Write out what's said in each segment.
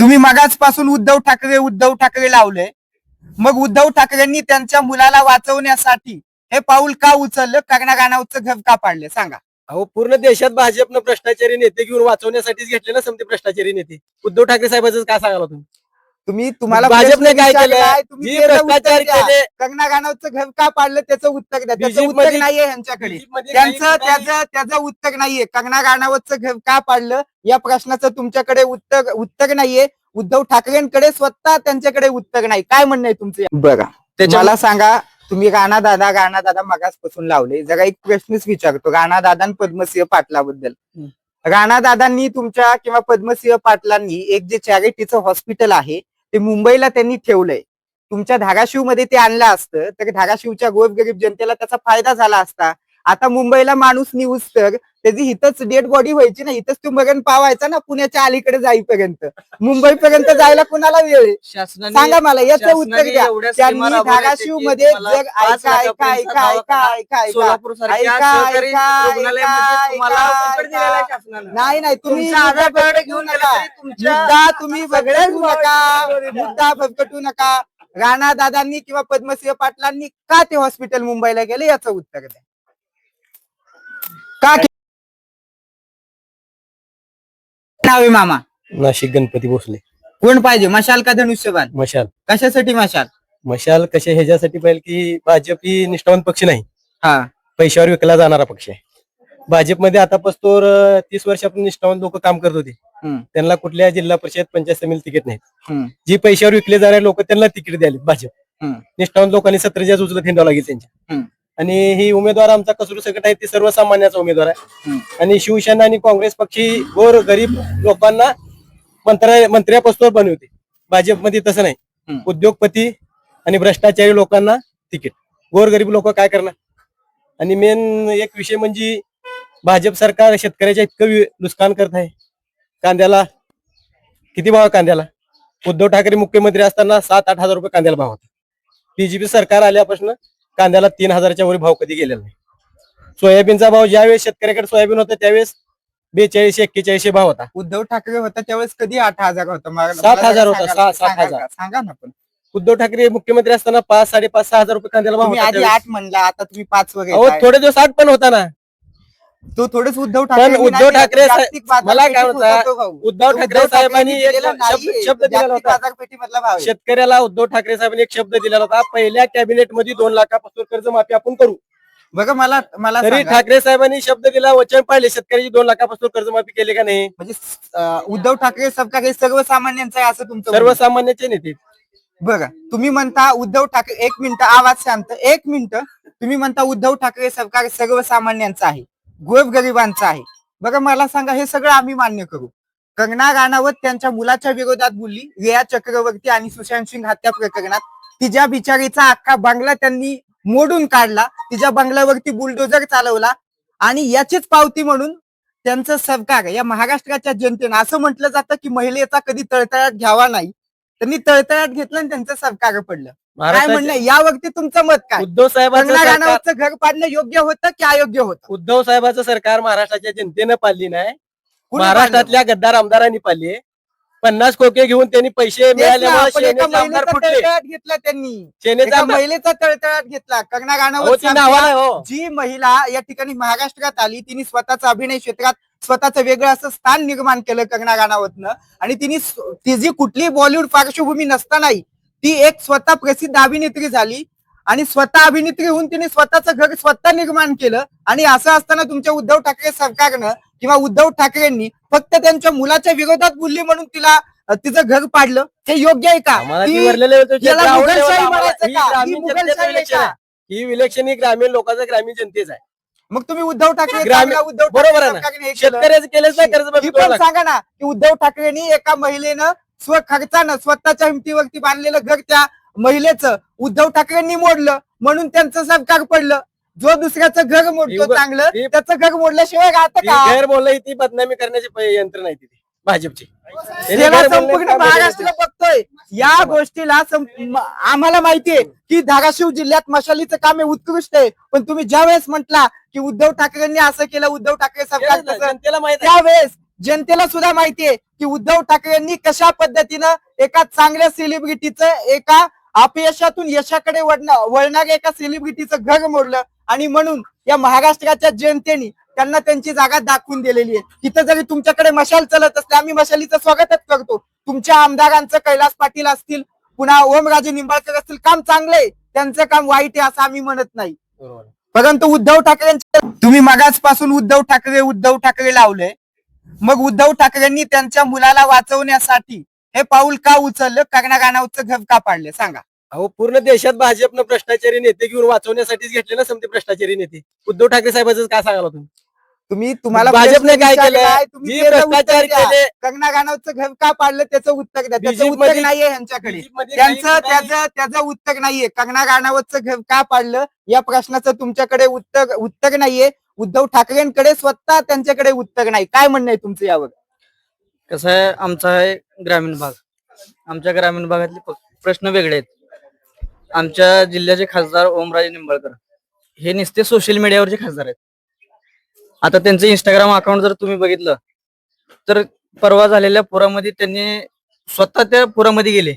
तुम्ही मगाचपासून उद्धव ठाकरे उद्धव ठाकरे लावले. मग उद्धव ठाकरेंनी त्यांच्या मुलाला वाचवण्यासाठी हे पाऊल का उचललं? कंगना राणावतचं घर का पाडलं? सांगा. अहो पूर्ण देशात भाजपनं भ्रष्टाचारी नेते घेऊन वाचवण्यासाठीच घेतले ना समते भ्रष्टाचारी नेते. उद्धव ठाकरे साहेबांचं काय सांगाल तुम्ही? तुम्ही तुम्हाला भाजपने काय केलं? तुम्ही जी त्याचं उत्तर भ्रष्टाचार. केले. कंगना राणावतचं घर का पाडलं त्याचं उत्तर द्या? त्याचं उत्तर नाहीये यांच्याकडे त्यांचं त्याचं त्याचं उत्तर नाहीये. कंगना राणावतचं घर का पाडलं? या प्रश्नाचं तुमच्याकडे उत्तर उत्तर नाहीये. उद्धव ठाकरेंकडे स्वतः त्यांच्याकडे उत्तर नाही. काय म्हणणं आहे तुमचं बघा त्याच्या- मला सांगा तुम्ही राणा दादा राणा दादा मगासपासून लावले. जरा एक प्रश्नच विचारतो. राणा दादा आणि पद्मसिंह पाटलाबद्दल. हं. राणा दादांनी तुमच्या किंवा पद्मसिंह पाटलांनी एक जे चॅरिटीचं हॉस्पिटल आहे ते मुंबईला त्यांनी ठेवलंय. तुमच्या धाराशिवमध्ये ते आणलं असतं तर धाराशिवच्या गोरगरीब जनतेला त्याचा फायदा झाला असता. आता मुंबईला माणूस निघूस तर त्याची हिथच डेड बॉडी व्हायची ना हिथच तो मरण पावायचा ना पुण्याच्या अलीकडे जाईपर्यंत. मुंबईपर्यंत जायला कुणाला वेळ आहे? शासनाने सांगा मला याचं उत्तर शासनाने द्या. एवढ्या त्यांनी राबवल्या धाराशिवमध्ये तुम्हाला जर पाच ऐका ऐका लाखापर्यंत ऐका ऐका ऐका ऐका सोलापूर सारख्या ऐका, सहकारी ऐका, रुग्णालयामध्ये ऐका, तुम्हाला ऐका, फुकट दिलेलं आहे ऐका. शासनानं. नाही नाही तुम्ही तुमचं आधार मुद्दा कार्ड घेऊन गेलं तरी तुमच्या मुद्दा तुम्ही भटकटू नका. मुद्दा भटकटू नका. राणा दादांनी किंवा पद्मसिंह पाटलांनी का ते हॉस्पिटल मुंबईला गेले याचं उत्तर द्या. का नाव आहे मामा? नाशिक गणपती भोसले. कोण पाहिजे? मशाल का धनुष्यबाण? मशाल. कशासाठी मशाल? मशाल कशा ह्याच्यासाठी पाहिजे की भाजप ही निष्ठावंत पक्ष नाही. हा. पैशावर विकला जाणारा पक्ष आहे. भाजपमध्ये आता पस्तोर तीस वर्षापासून निष्ठावंत लोक काम करत होते. हम्म, त्यांना कुठल्या जिल्हा परिषद पंचायत समिती तिकीट नाहीत. हम्म, जी पैशावर विकले जाणारे लोक त्यांना तिकीट द्याले भाजप. हम्म. निष्ठावंत लोकांनी सत्तरच्या उचलत हिंडावं लागेल त्यांच्या. हम्म. आणि ही उमेदवार आमचा कसूर सकट आहे ते सर्वसामान्याचा उमेदवार आहे. आणि शिवसेना आणि काँग्रेस पक्षी गोर गरीब लोकांना मंत्र्या मंत्र्यापासून बनवते. भाजपमध्ये तसं नाही. उद्योगपती आणि भ्रष्टाचारी लोकांना तिकीट. गोर गरीब लोक काय करणार? आणि मेन एक विषय म्हणजे भाजप सरकार शेतकऱ्याच्या इतकं नुकसान करत आहे. कांद्याला किती भाव कांद्याला? उद्धव ठाकरे मुख्यमंत्री असताना सात आठ हजार रुपये कांद्याला भाव होता. बीजेपी सरकार आल्यापासून कांद्याला तीन हजाराच्या वर भाव कधी गेलेला नाही. सोयाबीनचा भाव ज्यावेळेस शेतकऱ्याकडे सोयाबीन होता त्यावेळेस बेचाळीसशे एक्केचाळीसशे भाव होता. उद्धव ठाकरे होता त्यावेळेस कधी आठ हजार होता? मला- सात मला हजार जरा होता, सांगा- सहा- सात सांगा- हजार. सांगा ना पण. उद्धव ठाकरे मुख्यमंत्री असताना पाच साडेपाच सहा हजार रुपये कांद्याला भाव तुम्ही होता आधी त्यावेळेस. आठ म्हणला आता तुम्ही पाच वगैरे अहो थोडे दिवस आठ पण होता ना. तो थोडंच उद्धव पण ठाकरे उद्धव ठाकरे साहेब- मला काय होतं, उद्धव ठाकरे साहेबांनी एक शब्द शब्द दिलेला होता भाव आहे. शेतकऱ्याला उद्धव ठाकरे साहेबांनी एक शब्द दिलेला होता पहिल्या कॅबिनेटमध्ये दोन लाखापासून कर्जमाफी आपण करू. बघा मला मला तरी सांगा, ठाकरे साहेबांनी शब्द दिला वचन पाहिले शेतकऱ्याची दोन लाखापासून कर्जमाफी केली का नाही? म्हणजे अं, उद्धव ठाकरे सरकार हे सर्वसामान्यांचं आहे असं तुमचं म्हणणं आहे. सर्वसामान्याचे नेते बघा तुम्ही म्हणता उद्धव ठाकरे एक मिनिट आवाज शांत. एक मिनिट तुम्ही म्हणता उद्धव ठाकरे सरकार सर्वसामान्यांचं आहे. गोरगरिबांचा आहे. बरं मला सांगा हे सगळं आम्ही मान्य करू. कंगना राणावत त्यांच्या मुलाच्या विरोधात बोलली. रिया चक्रवर्ती आणि सुशांत सिंग हत्या प्रकरणात तिच्या बिचारीचा अख्खा बंगला त्यांनी मोडून काढला. तिच्या बंगल्यावरती बुलडोजर चालवला. आणि याचीच पावती म्हणून त्यांचं सरकार या महाराष्ट्राच्या जनतेनं असं म्हटलं जातं की महिलेचा कधी तळतळाट घ्यावा नाही. त्यांनी तळतळाट घेतलं आणि त्यांचं सरकार पडलं. काय म्हणणं आहे? यावरती तुमचं मत काय? उद्धव साहेबांचं कंगना सरकार राणावतचं घर पाडणं योग्य होतं की अयोग्य होतं? उद्धव साहेबांचं सरकार महाराष्ट्राच्या जनतेनं पाळली नाही. कुणी महाराष्ट्रातल्या गद्दार आमदारांनी पाळली पन्नास कोके घेऊन त्यांनी पैसे तेच ना, मिळाल्यामुळे पण एका सेनेचे आमदार महिलेचा फुटले. तळतळाट घेतला त्यांनी. सेनेचा एका आमदार महिलेचा तळतळाट घेतला. कंगना ती नावाला आहे, हो. जी महिला या ठिकाणी महाराष्ट्रात आली तिने स्वतःचं अभिनय क्षेत्रात स्वतःचं वेगळं असं स्थान निर्माण केलं कंगना राणावतनं आणि तिने तिची कुठलीही बॉलिवूड पार्श्वभूमी नसतानाही ती एक स्वतः प्रसिद्ध अभिनेत्री झाली आणि स्वतः अभिनेत्री होऊन तिने स्वतःचं घर स्वतः निर्माण केलं. आणि असं असताना तुमच्या उद्धव ठाकरे सरकारनं किंवा उद्धव ठाकरेंनी फक्त त्यांच्या मुलाच्या विरोधात बोलली म्हणून तिला तिचं घर पाडलं. हे योग्य आहे का? ही इलेक्शन ही ग्रामीण लोकांचं ग्रामीण जनतेच आहे. मग तुम्ही उद्धव ठाकरे उद्धव ठाकरे बरोबर आहे ना. शेतकऱ्याचं केलंच नाही सांगा ना की उद्धव ठाकरेंनी एका महिलेनं स्वखर्चानं स्वतःच्या हिमतीवरती बांधलेलं घर त्या महिलेचं उद्धव ठाकरेंनी मोडलं म्हणून त्यांचं सरकार पडलं. जो दुसऱ्याचं घर मोडतो चांगलं त्याचं घर मोडल्याशिवाय राहतं का? बोललं ती बदनामी करण्याची प- यंत्र नाही ती. भाजपची. संपूर्ण महाराष्ट्र. बघतोय. या गोष्टीला आम्हाला माहितीये की धाराशिव जिल्ह्यात मशालीचं काम हे उत्कृष्ट आहे. पण तुम्ही ज्या वेळेस म्हटला की उद्धव ठाकरेंनी असं केलं उद्धव ठाकरे सरकार आहे. त्यावेळेस जनतेला सुद्धा माहितीये की उद्धव ठाकरेंनी कशा पद्धतीनं एका चांगल्या सेलिब्रिटीचं एका अपयशातून यशाकडे वळणा- वळणाऱ्या एका सेलिब्रिटीचं घर मोडलं आणि म्हणून या महाराष्ट्राच्या जनतेने त्यांना त्यांची जागा दाखवून दिलेली आहे. तिथं जरी तुमच्याकडे मशाल चलत असते आम्ही मशालीचं स्वागतच करतो. तुमच्या आमदारांचं कैलास पाटील असतील पुन्हा ओमराजे निंबाळकर असतील काम चांगलं आहे. त्यांचं काम वाईट आहे असं आम्ही म्हणत नाही. परंतु उद्धव ठाकरेंचे तुम्ही मागासपासून उद्धव ठाकरे उद्धव ठाकरे लावले मग उद्धव ठाकरेंनी त्यांच्या मुलाला वाचवण्यासाठी हे पाऊल का उचललं? कर्णा गानावचं घर का पाडले? सांगा. अहो पूर्ण देशात भाजपनं भ्रष्टाचारी नेते घेऊन वाचवण्यासाठीच घेतले ना समते भ्रष्टाचारी नेते. उद्धव ठाकरे साहेबांचं काय सांगाल तुम्ही? तुम्ही तुम्हाला भाजपने काय केलं तुम्ही भ्रष्टाचार. केले. कंगना गानवचं घर का पाडलं त्याचं उत्तर द्या. त्याचं उत्तर नाहीये बीजेपीमध्ये त्यांचं त्याचं त्याचं उत्तर नाहीये. कंगना गाणावतचं घर का पाडलं? या प्रश्नाचं तुमच्याकडे उत्तर उत्तर नाहीये. उद्धव ठाकरेंकडे स्वतः त्यांच्याकडे उत्तर नाही. काय म्हणणं आहे तुमचं यावर? कसं आहे आमचा आहे ग्रामीण भाग. आमच्या ग्रामीण भागातले प- प्रश्न वेगळे आहेत. आमच्या जिल्ह्याचे खासदार ओमराजे निंबाळकर. हे नुसते सोशल मीडियावरचे खासदार आहेत. आता त्यांचं इंस्टाग्राम अकाउंट जर तुम्ही बघितलं तर परवा झालेल्या पुरामध्ये त्यांनी स्वतः त्या पुरामध्ये गेले.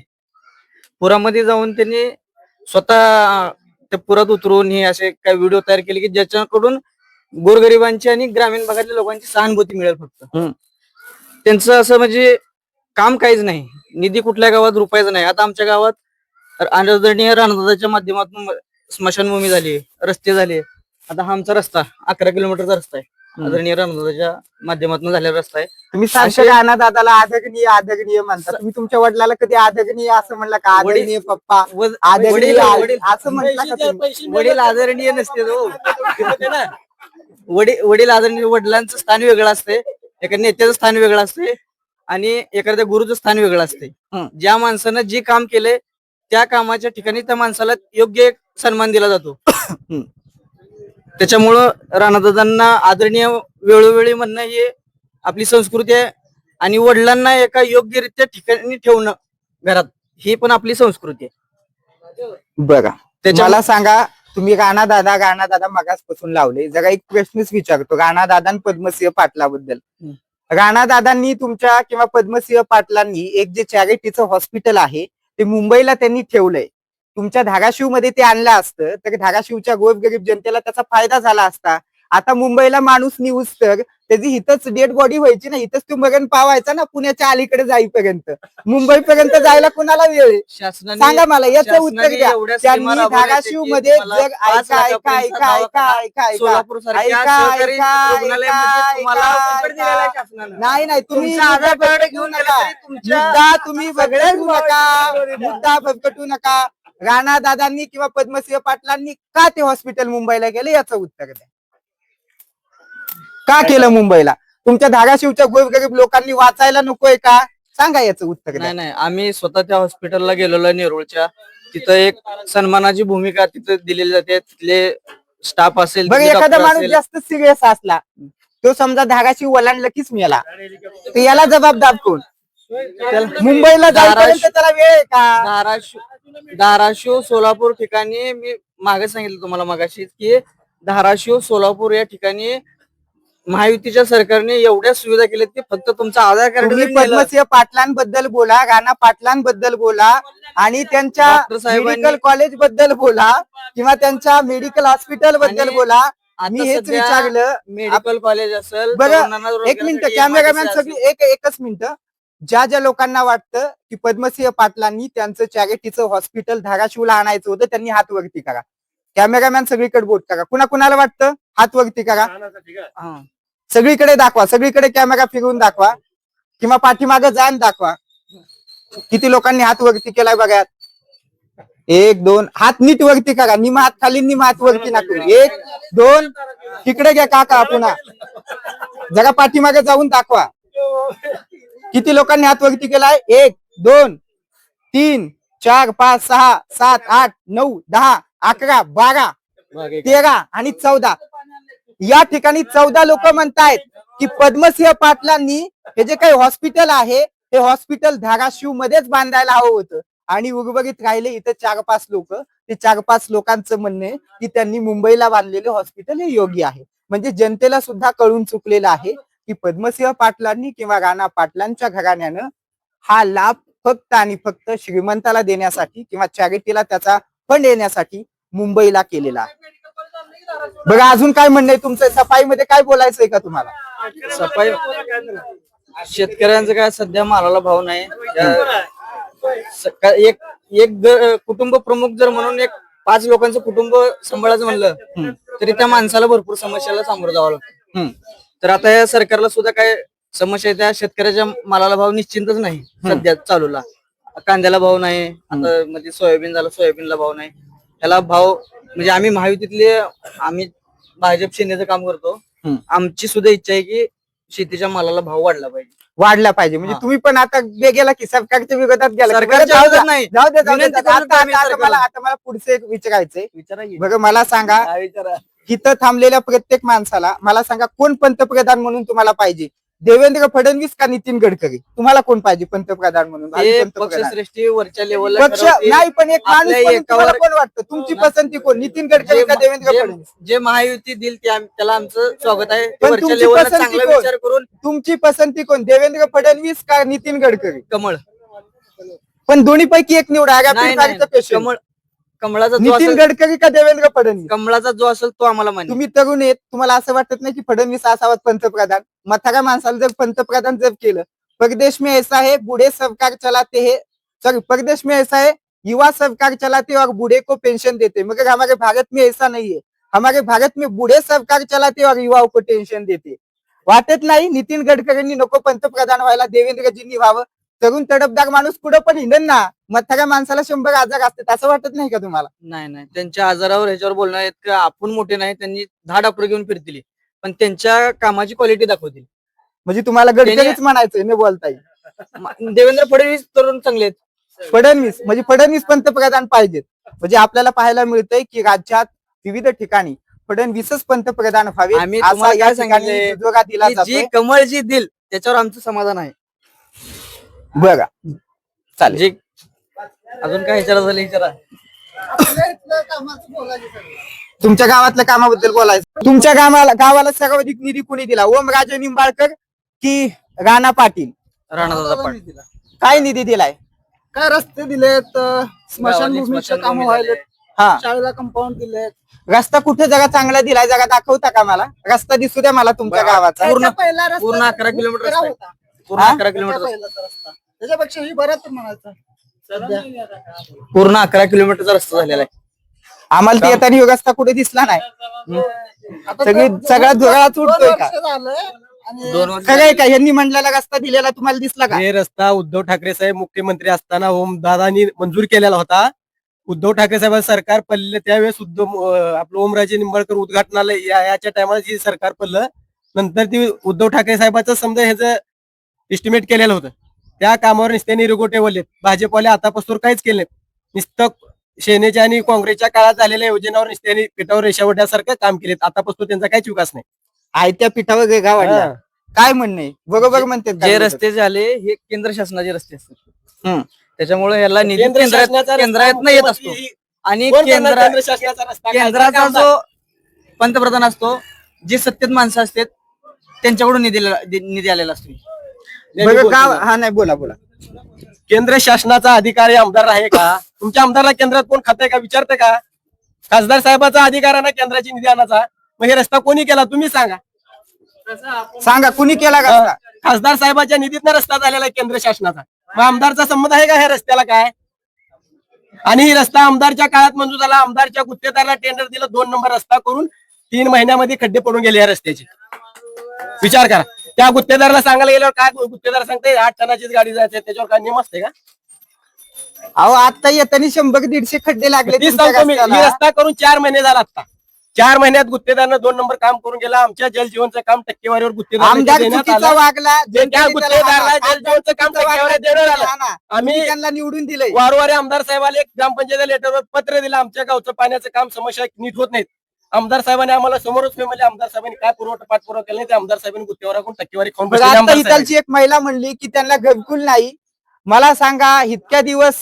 पुरामध्ये जाऊन त्यांनी स्वतः त्या पुरात उतरून हे असे काही व्हिडिओ तयार केले की ज्याच्याकडून गोरगरिबांची आणि ग्रामीण भागातल्या लोकांची सहानुभूती मिळेल फक्त. त्यांचं असं म्हणजे काम काहीच नाही. निधी कुठल्या गावात रुपयाचा नाही. आता आमच्या गावात आदरणीय राणदाच्या माध्यमातून स्मशानभूमी झाली रस्ते झाले. आता हा आमचा रस्ता अकरा किलोमीटरचा रस्ता आहे. आदरणीय राणदाच्या माध्यमातून झालेला रस्ता आहे. तुम्ही सांगता असे- का ना दादाला आदरणीय आदरणीय म्हणता? तुम्ही तुमच्या वडिलाला कधी आदरणीय असं म्हणलं का? वडील- आदरणीय पप्पा व- आदरणीय वडील- आई, वडील- असं का तुम्ही? वडील आदरणीय नसते हो ना वडील वडील आदरणीय वडिलांचं स्थान वेगळं असते एका नेत्याचं स्थान वेगळं असते आणि एखाद्या गुरुचं स्थान वेगळं असते. ज्या माणसानं जे काम केलंय त्या कामाच्या ठिकाणी त्या माणसाला योग्य एक सन्मान दिला जातो. त्याच्यामुळं राणादादांना आदरणीय वेळोवेळी म्हणणं हे आपली संस्कृती आहे आणि वडिलांना एका योग्यरित्या ठिकाणी ठेवणं घरात ही पण आपली संस्कृती आहे. बघा त्याच्या मला सांगा तुम्ही राणा दादा राणा दादा मगासपासून लावले. जरा एक प्रश्नच विचारतो. राणा दादा आणि पद्मसिंह पाटलाबद्दल. राणा दादांनी तुमच्या किंवा पद्मसिंह पाटलांनी एक जे चॅरिटीचं हॉस्पिटल आहे ते मुंबईला त्यांनी ठेवलंय. तुमच्या धाराशिवमध्ये ते आणलं असतं. तर धाराशिवच्या गोरगरीब जनतेला त्याचा फायदा झाला असता. आता मुंबईला माणूस निघूस तर त्याची हिथच डेड बॉडी व्हायची ना हिथच तू मगन पावायचा ना पुण्याच्या अलीकडे जाईपर्यंत. मुंबईपर्यंत जायला कुणाला वेळ आहे? सांगा मला याचं उत्तर द्या. त्यांनी धाराशिवमध्ये जर ऐका ऐका ऐका ऐका ऐका ऐका सारख्या ऐका. नाही नाही तुम्ही घेऊन नका. मुद्दा तुम्ही सगळ्याच फटकटू नका मुद्दा फटकटू नका. राणा दादांनी किंवा पद्मसिंह पाटलांनी का ते हॉस्पिटल मुंबईला गेले याचं उत्तर द्या. का केलं मुंबईला? तुमच्या धाराशिवच्या गोरगरीब लोकांनी वाचायला नकोय का? सांगा याचं उत्तर नाही नाही. आम्ही स्वतः त्या हॉस्पिटलला गेलेलो आहे नेरूळच्या. तिथं एक सन्मानाची भूमिका तिथं दिलेली जाते. तिथले स्टाफ असेल तिथले एखादा माणूस. जास्त सिरियस असला तो समजा धागाशी वलांडला कीच मेला तर याला जबाबदार कोण? मुंबईला धाराशिव- त्याला वेळ आहे का? धाराशिव धाराशिव सोलापूर ठिकाणी मी मागे सांगितलं तुम्हाला मागाशी की धाराशिव सोलापूर या ठिकाणी महायुतीच्या सरकारने एवढ्या सुविधा केल्या की फक्त तुमचा आधार कार्ड पद्मसिंह पाटलांबद्दल बोला राणा पाटलांबद्दल बोला आणि त्यांच्या मेडिकल कॉलेजबद्दल बोला किंवा त्यांच्या मेडिकल हॉस्पिटलबद्दल बोला. मी हेच विचारलं मेडिकल कॉलेज असेल बरं, एक मिनिट कॅमेरामॅन सगळी एक एकच मिनिट. ज्या ज्या लोकांना वाटतं की पद्मसिंह पाटलांनी त्यांचं चॅरिटीचं हॉस्पिटल धाराशिवला आणायचं होतं त्यांनी हात वरती करा. कॅमेरामॅन सगळीकडे बोट करा. कुणा कुणाला वाटतं? हात वरती करा. हा. सगळीकडे दाखवा सगळीकडे कॅमेरा फिरवून दाखवा किंवा पाठीमागे जाण दाखवा. किती लोकांनी हात वरती केलाय बघा एक दोन हात नीट वरती करा. निम हात खाली निम हात वरती नाकू एक दोन तिकडे घ्या काका पुन्हा. जरा पाठीमागे जाऊन दाखवा. किती लोकांनी हात वरती केलाय? एक दोन तीन चार पाच सहा सात आठ नऊ दहा अकरा बारा तेरा आणि चौदा. या ठिकाणी चौदा लोक म्हणतायत की पद्मसिंह पाटलांनी हे जे काही हॉस्पिटल आहे हे हॉस्पिटल धाराशिव मध्येच बांधायला हवं होतं. आणि उर्वरित राहिले इथं चार पाच लोक. ते चार पाच लोकांचं म्हणणं आहे की त्यांनी मुंबईला बांधलेले हॉस्पिटल हे योग्य आहे. म्हणजे जनतेला सुद्धा कळून चुकलेलं आहे की पद्मसिंह पाटलांनी किंवा राणा पाटलांच्या घराण्यानं हा लाभ फक्त आणि फक्त श्रीमंताला देण्यासाठी किंवा चॅरिटीला त्याचा फंड येण्यासाठी मुंबईला केलेला आहे. बघा अजून काय म्हणणं आहे तुमचं? सफाईमध्ये काय बोलायचंय का तुम्हाला? सफाई शेतकऱ्यांचं काय सध्या मालाला भाव नाही. त्या- एक एक ग- कुटुंब प्रमुख जर म्हणून एक पाच लोकांचं कुटुंब सांभाळायचं म्हणलं तरी त्या माणसाला भरपूर समस्याला सामोरं जावं लागतं. हम्म. तर आता या सरकारला सुद्धा काय समस्या आहे त्या शेतकऱ्याच्या मालाला भाव निश्चितच नाही सध्या चालूला. कांद्याला भाव नाही आता मध्ये सोयाबीन झालं सोयाबीनला भाव नाही. त्याला भाव म्हणजे आम्ही महायुतीतले आम्ही भाजप सेनेचं काम करतो हम्म. आमची सुद्धा इच्छा आहे की शेतीच्या मालाला भाव वाढला पाहिजे वाढला पाहिजे म्हणजे हा. तुम्ही पण आता गे- गेला की सरकारच्या विरोधात गेला की. सरकारच्या बरं, जाऊ विरोधात द्या. नाही. जाऊ दे जाऊ दे विनंती आता करतो आता- आम्ही आता सरकारला. मला आता मला पुढचं एक विचारायचंय विचारा की. बघा मला सांगा विचारा इथं थांबलेल्या प्रत्येक माणसाला मला सांगा कोण पंतप्रधान म्हणून तुम्हाला पाहिजे देवेंद्र फडणवीस का नितीन गडकरी? तुम्हाला कोण पाहिजे पंतप्रधान म्हणून? भावी पंतप्रधान. पक्षश्रेष्ठी वरच्या लेवलला पक्ष नाही पण एक माणूस आपल्या म्हणून तुम्हाला एकावर- कोण वाटतं? तुमची पसंती कोण? नितीन गडकरी का देवेंद्र फडणवीस? जे महायुती दिल ते आम- त्याला आमचं स्वागत आहे. ते पण वरच्या तुमची लेवलला पसंती चांगला कोण? विचार करून तुमची पसंती कोण? देवेंद्र फडणवीस का नितीन गडकरी? कमळ. पण दोन्ही पैकी एक निवडा. नाही, नाही, आगामी पेशंट कमळ कमळाचा जो नितीन असेल गडकरी का देवेंद्र फडणवीस? कमळाचा जो असेल तो आम्हाला मान्य. तुम्ही तरुण आहेत तुम्हाला असं वाटत नाही की फडणवीस असावा पंतप्रधान? मथारा माणसाला जर पंतप्रधान जर केलं परदेश में ऐसा है बूढ़े सरकार चलाते हैं. सॉरी परदेश में ऐसा है युवा सरकार चलाते हैं और बूढ़े को पेंशन देते हैं. मगर हमारे भारत में ऐसा नहीं है. हमारे भारत में बूढ़े सरकार चलाते हैं और युवाओं को टेन्शन देते वाटत नाही नितीन गडकरींनी नको पंतप्रधान व्हायला देवेंद्रजींनी व्हावं. तरुण तडफदार माणूस कुठं पण हिंडन ना मथारा माणसाला शंभर आजार असतात असं वाटत नाही का तुम्हाला? नाही नाही. त्यांच्या आजारावर ह्याच्यावर बोलणार आहेत का आपण मोठे नाही त्यांनी दहा डॉक्टर घेऊन फिरतील. पण त्यांच्या कामाची क्वालिटी दाखवतील. म्हणजे तुम्हाला गडकरीच म्हणायचंय न बोलता येईल. म- देवेंद्र फडणवीस तरुण चांगले आहेत. फडणवीस म्हणजे फडणवीस पंतप्रधान पाहिजेत. म्हणजे आपल्याला पाहायला मिळतंय की राज्यात विविध ठिकाणी फडणवीसच पंतप्रधान व्हावे आम्ही दिला जी कमळ जी दिल त्याच्यावर आमचं समाधान आहे. बघा. चालेल. जे अजून काय विचारा झालं विचारा. तुमच्या गावातल्या कामाबद्दल बोलायचं. तुमच्या गावाला गावाला सर्वाधिक निधी कुणी दिला? ओमराजे निंबाळकर की राणा पाटील? राणादादा पाटील. काय निधी दिलाय? काय रस्ते दिलेत स्मशानभूमीचे स्मशानभूमी काम व्हायलेत. हा. शाळेला कंपाऊंड दिलेत. रस्ता कुठे जगा चांगला दिलाय? जगा दाखवता का मला? रस्ता दिसू द्या मला तुमच्या गावाचा. पूर्ण- त्याच्या पहिला रस्ता पूर्ण अकरा किलोमीटर खराब रस्ता आहे. होता. पूर्ण हा? अकरा त्याच्या किलोमीटर पहिलाचा रस्ता. त्याच्यापेक्षा ही बराच म्हणायचं. सध्या. पूर्ण अकरा किलोमीटरचा रस्ता झालेला आहे. आम्हाला ते येताना रस्ता कुठे दिसला नाही. आता सगळी दोन- सगळा धुराळा दोन का? वर्ष झालंय आणि दोन वर्ष खरंय का यांनी म्हणलेला रस्ता दिलेला तुम्हाला दिसला का? हे रस्ता उद्धव ठाकरे साहेब मुख्यमंत्री असताना ओमदादांनी मंजूर केलेला होता. उद्धव ठाकरे साहेब सरकार पडले त्यावेळेस उद्धव अं, आपलं ओमराजे निंबाळकर उद्घाटनाला या- याच्या टायमाला जी सरकार पडलं नंतर ती उद्धव ठाकरे साहेबाचं समजा ह्याचं एस्टिमेट केलेलं होतं. त्या कामावर नुसते निरगोटे वळलेत भाजपवाले आतापासून काहीच केले नाहीत. नुसतं सेनेच्या आणि काँग्रेसच्या काळात झालेल्या योजनेवर नुसत्याने पिठावर रेषावड्यासारखं काम केलेत. आतापासून त्यांचा काहीच विकास नाही. आयत्या पिठावर वेगळा वाढला हा. काय म्हणणे बरोबर म्हणते जे रस्ते झाले हे केंद्र शासनाचे रस्ते असतात. हम्म. त्याच्यामुळे ह्याला निधी केंद्र केंद्रात शासनाचा रस्ता केंद्रातनं येत असतो. मुख्यमंत्री आणि कोण करणार केंद्र केंद्र शासनाचा रस्ता? काय केंद्राचा जो पंतप्रधान असतो जे सत्तेत माणसं असतात त्यांच्याकडून निधी निधी आलेला असतो. गाव. हा नाही बोला बोला. केंद्र शासनाचा अधिकारी आमदार आहे का? तुमच्या आमदारला केंद्रात कोण खाते का? विचारते का? खासदार साहेबाचा अधिकार आहे ना केंद्राची निधी आणायचा? मग हे रस्ता कोणी केला? तुम्ही सांगा. सांगा कुणी केला रस्ता? खासदार साहेबाच्या निधीतनं रस्ता झालेला आहे केंद्र शासनाचा. मग आमदारचा संबंध आहे का ह्या रस्त्याला काय? आणि ही रस्ता आमदारच्या काळात मंजूर झाला. आमदारच्या गुत्तेदाराला टेंडर दिलं. दोन नंबर रस्ता करून तीन महिन्यामध्ये खड्डे पडून गेले या रस्त्याचे. विचार करा. त्या गुत्तेदाराला सांगायला गेल्यावर काय गुत्तेदार सांगते आठ टनाचीच गाडी जायची त्याच्यावर काय नियम असते का अहो आता येताना शंभर दीडशे खड्डे लागले तीच तुमच्या सांगतो मी ही रस्त्याला. रस्ता करून चार महिने झाला आता चार महिन्यात गुत्तेदारनं दोन नंबर काम करून गेला आमच्या जलजीवनचं काम टक्केवारीवर गुत्तेदार आमदार चुकीचा वागला त्या गुत्तेदाराला. जलजीवनचं काम चुकीचा. हाना. आम्ही त्यांना निवडून दिलंय वारंवार आमदार साहेबाला एक ग्रामपंचायत लेटरवर पत्र दिलं आमच्या गावचं पाण्याचं काम समस्या नीट होत नाहीत आमदार साहेबांनी आम्हाला समोरच म्हणजे आमदार साहेबांनी काय पुरवठा पाठपुरावा केला नाही ते आमदार साहेबांनी गुत्तेवर राखून टक्केवारी खाऊन बरं, बसलेले आता आमदार साहेब. आहेत. इथलची एक महिला म्हणली की त्यांना घरकुल नाही. मला सांगा इतक्या दिवस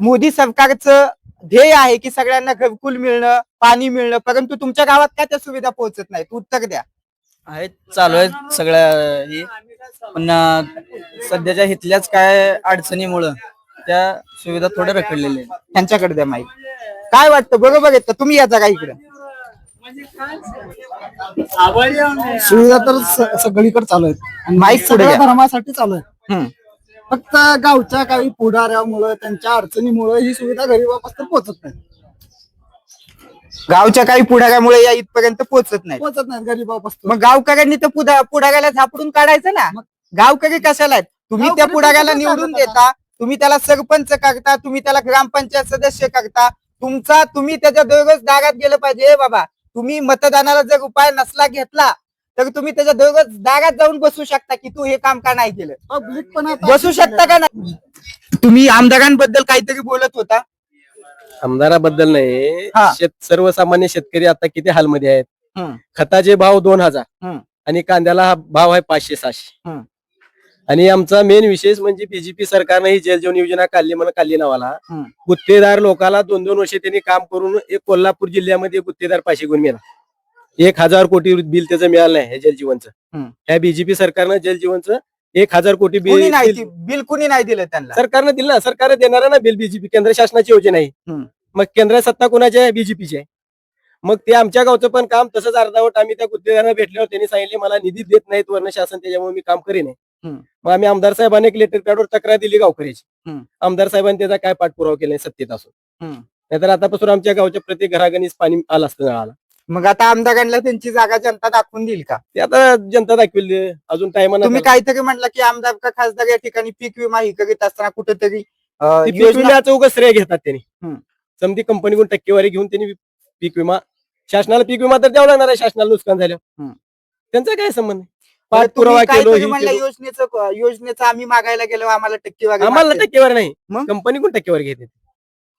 मोदी सरकारचं ध्येय आहे की सगळ्यांना घरकुल मिळणं पाणी मिळणं परंतु तुमच्या गावात काय त्या सुविधा पोहोचत नाहीत? उत्तर द्या. आहेत चालू आहेत सगळ्या ही. पण अं, सध्याच्या इथल्याच काय अडचणीमुळं त्या सुविधा थोड्या रखडलेल्या आहेत. त्यांच्याकडे द्या माहिती. काय वाटतं? बरोबर आहे का? तुम्ही याचा का इकडे. सुविधा तर सगळीकडे चालू आहेत. आणि माईक पुढे सगळ्या. धर्मासाठी चालू आहे फक्त गावच्या काही पुढाऱ्यामुळे त्यांच्या अडचणीमुळे ही सुविधा गरीबापर्यंत पोहोचत नाही गावच्या काही पुढाऱ्यामुळे या इथपर्यंत पोहोचत नाही पोहोचत नाही गरीबापासून मग गावकऱ्यांनी तर पुढा- पुढाऱ्याला झापडून काढायचं ना? गावकरी कशाला आहेत? तुम्ही त्या गावकरी पुढाऱ्याला कशाला निवडून काढतात? देता तुम्ही त्याला सरपंच करता तुम्ही त्याला ग्रामपंचायत सदस्य करता तुमचा तुम्ही त्याच्या दररोज दारात गेलं पाहिजे "ए बाबा. तुम्ही मतदानाला जर उपाय नसला घेतला तर तुम्ही त्याच्या दररोज दारात जाऊन बसू शकता की तू हे काम का नाही केलं पब्लिक पण आता बसू शकता का नाही तुम्ही आमदारांबद्दल काहीतरी बोलत होता आमदाराबद्दल नाही हा. शेत सर्वसामान्य शेतकरी आता किती हालमध्ये आहेत हम्म. खताचे भाव दोन हजार हम्म. आणि कांद्याला हा भाव आहे पाचशे सहाशे हम्म. आणि आमचा मेन विशेष म्हणजे बीजेपी सरकारनं ही जल जीवन योजना काढली म्हणून काढली नावाला हम्म. गुत्तेदार लोकाला दोन दोन वर्ष त्यांनी काम करून एक कोल्हापूर जिल्ह्यामध्ये गुत्तेदार पाचशे गुण मिळाला एक हजार कोटी बिल त्याचं मिळालं नाही हे जलजीवनचं हम्म. ह्या बीजेपी सरकारनं जलजीवनचं एक हजार कोटी कुणी बिल नाही बिल- बिल कुणी नाही दिलं त्यांना सरकारनं दिलं ना सरकार देणार आहे ना बिल बीजेपी केंद्र शासनाची योजना आहे हम्म. मग केंद्र सत्ता कोणाची आहे बीजेपीची आहे मग ते आमच्या गावचं पण काम तसंच अर्धावट आम्ही त्या गुत्तेदारांना भेटल्यावर त्यांनी सांगितले मला निधी देत नाहीत वर्ण शासन त्याच्यामुळे मी काम करीन. मग आम्ही आमदार साहेबांनी एक लेटर पॅडवर तक्रार दिली गावकऱ्याची हम्म. आमदार साहेबांनी त्याचा काय पाठपुरावा केला सत्तेत असून. नाहीतर आतापासून आमच्या गावच्या प्रत्येक घरागणीच पाणी आलं असतं नळाला मग आता आमदारांना त्यांची जागा जनता दाखवून देईल का ते आता जनता दाखवेल अजून टायमानं तुम्ही काहीतरी म्हटलं की आमदार का खासदार या ठिकाणी पीक विमा ही करीत असताना कुठेतरी अं, ते पीक योजना विम्याचं उगाच श्रेय घेतात त्यांनी. समधी कंपनीकडून टक्केवारी घेऊन त्यांनी पीक विमा शासनाला पीक विमा तर द्यावा लागणार आहे शासनाला नुकसान झालं. त्यांचा काय संबंध आहे? पाठपुरावा केलो काहीतरी हे म्हणलं केलो. योजनेचं योजनेचं आम्ही मागायला गेलो आम्हाला टक्केवारी आम्हाला मागते. टक्केवारी नाही मग? कंपनीकडून टक्केवारी घेते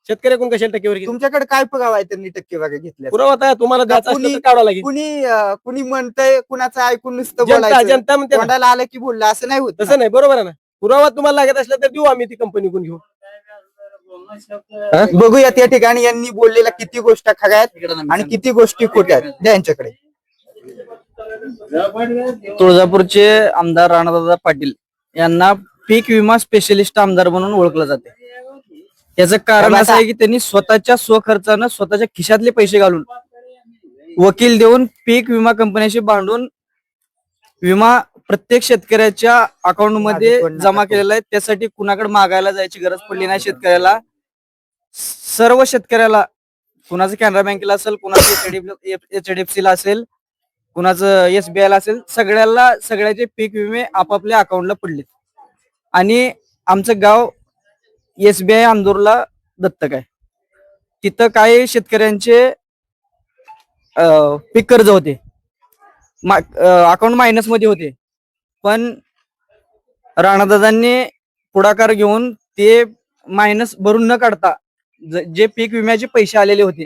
शेतकऱ्याकडून कशाला टक्केवारी घेते तुमच्याकडे काय पुरावा आहे त्यांनी टक्केवारी घेतल्या पुरावा आता तुम्हाला द्यायचा असलं तर कुणी- काढावं लागेल कुणी अं, कुणी म्हणतंय कुणाचं ऐकून नुसतं जनता बोलायचं जनता म्हणते ना. तोंडाला आलं की बोललं असं नाही होत ना. तसं नाही बरोबर आहे ना पुरावा तुम्हाला लागत असला तर देऊ आम्ही ती कंपनीकडून घेऊ बघूयात या ठिकाणी यांनी बोललेल्या किती गोष्टी खऱ्या आहेत आणि किती गोष्टी खोट्या आहेत द्या यांच्याकडे तुळजापूरचे आमदार राणादादा पाटील यांना पीक विमा स्पेशलिस्ट आमदार म्हणून ओळखलं जाते. याचं कारण असं आहे की त्यांनी स्वतःच्या स्वखर्चानं स्वतःच्या खिशातले पैसे घालून वकील देऊन पीक विमा कंपन्याशी भांडून विमा प्रत्येक शेतकऱ्याच्या अकाउंटमध्ये जमा केलेला आहे. त्यासाठी कुणाकडे मागायला जायची गरज पडली नाही शेतकऱ्याला. सर्व शेतकऱ्याला कुणाचं कॅनरा बँकेला असेल कुणाचं एचडीएफसी ला असेल कुणाचं एसबीआय ला असेल सगळ्याला सगळ्याचे पीक विमे आपापल्या अकाउंटला पडलेत. आणि आमचं गाव एसबीआय आंदूरला दत्तक आहे. तिथं काही शेतकऱ्यांचे पीक कर्ज होते. मा अकाउंट मायनसमध्ये होते. पण राणादादांनी पुढाकार घेऊन ते मायनस भरून न काढता जे पीक विम्याचे पैसे आलेले होते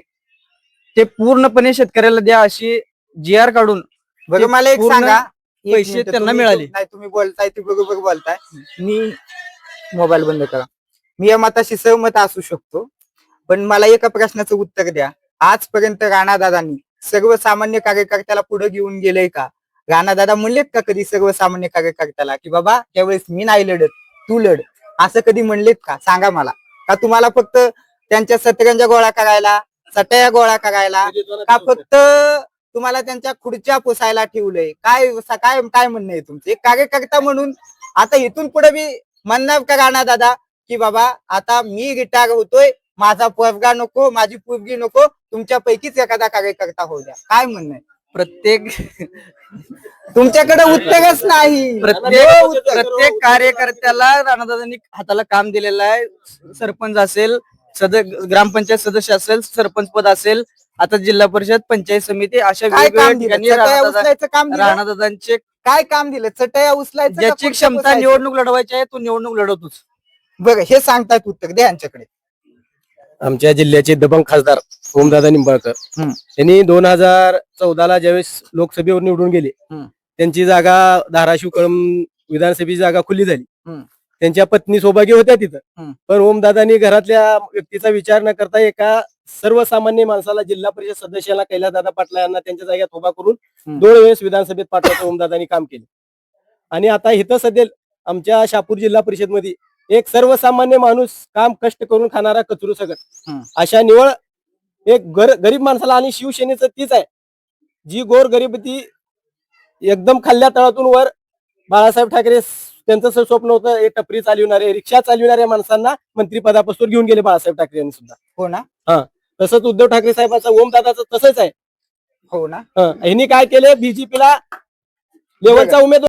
ते पूर्णपणे शेतकऱ्याला द्या अशी जी आर काढून ते मला एक पूर्ण सांगा. एक पैसे मिनिटं, त्यांना तुम्ही- मिळाले. नाही तुम्ही बोलताय ते बरोबर बोलताय. मी मोबाईल बंद करा. मी या मताशी सहमत असू शकतो पण मला एका प्रश्नाचं उत्तर द्या. आजपर्यंत राणादादांनी सर्वसामान्य कार्यकर्त्याला पुढे घेऊन गेलेय का? राणादादा म्हणलेत का कधी सर्वसामान्य कार्यकर्त्याला? की बाबा त्यावेळेस मी नाही लढत तू लढ. असं कधी म्हणलेत का? सांगा मला. का तुम्हाला फक्त त्यांच्या सतरंजा गोळा करायला सटया गोळा करायला का फक्त तुम्हाला त्यांच्या खुर्च्या पुसायला ठेवलंय. काय काय काय म्हणणं आहे तुमचं? एक कार्यकर्ता म्हणून आता इथून पुढे मी म्हणणार का राणा दादा की बाबा आता मी रिटायर होतोय माझा पोरगा नको माझी पोरगी नको तुमच्या पैकीच एखादा कार्यकर्ता होऊ द्या. काय म्हणणं आहे? प्रत्येक तुमच्याकडे उत्तरच नाही. प्रत्येक हो. प्रत्येक कार्यकर्त्याला राणादादांनी हाताला काम दिलेलं आहे. सरपंच असेल सद ग्रामपंचायत सदस्य असेल सरपंच पद असेल आता जिल्हा परिषद पंचायत समिती अशा काय वेगवेगळ्या काम दिलं ठिकाणी चटया राणादादा उचलायचं काम दिलं राणादादांचे काय काम दिलं चटया उचलायचं का ज्याची क्षमता? निवडणूक लढवायची आहे तो निवडणूक लढवतोच बरं हे सांगतायत उत्तर द्या यांच्याकडे आमच्या जिल्ह्याचे दबंग खासदार ओमदादा निंबाळकर हम्म. त्यांनी दोन हजार चौदाला ज्यावेळेस लोकसभेवर निवडून गेले हम्म. त्यांची जागा धाराशिव कळम विधानसभेची जागा खुली झाली हम्म. त्यांच्या पत्नी सौभाग्य होत्या तिथं हम्म. पण ओमदादांनी घरातल्या व्यक्तीचा विचार न करता एका सर्वसामान्य माणसाला जिल्हा परिषद सदस्याला कैलासदादा पाटला यांना त्यांच्या जागेत उभा करून. दोन वेळेस विधानसभेत पाठवायचं ओमदादांनी काम केले. आणि आता इथं सध्या आमच्या शहापूर जिल्हा परिषदमध्ये एक सर्वसामान्य माणूस काम कष्ट करून खाणारा कचरू सगळं. अशा निवळ एक गर- गरीब माणसाला आणि शिवसेनेचं तीच आहे. जी गोर गरीब ती एकदम खाल्ल्या तळातून वर बाळासाहेब ठाकरे त्यांचं स्वप्न होतं हे टपरी चालविणारे रिक्षा चालविणाऱ्या माणसांना मंत्रिपदापासून घेऊन गेले बाळासाहेब ठाकरे यांनी सुद्धा. हो ना? तसंच उद्धव ठाकरे साहेबांचं ओमदादाचं तसंच आहे. हो ना. हं, यांनी काय केले बीजेपीला लेवलचा उमेदवार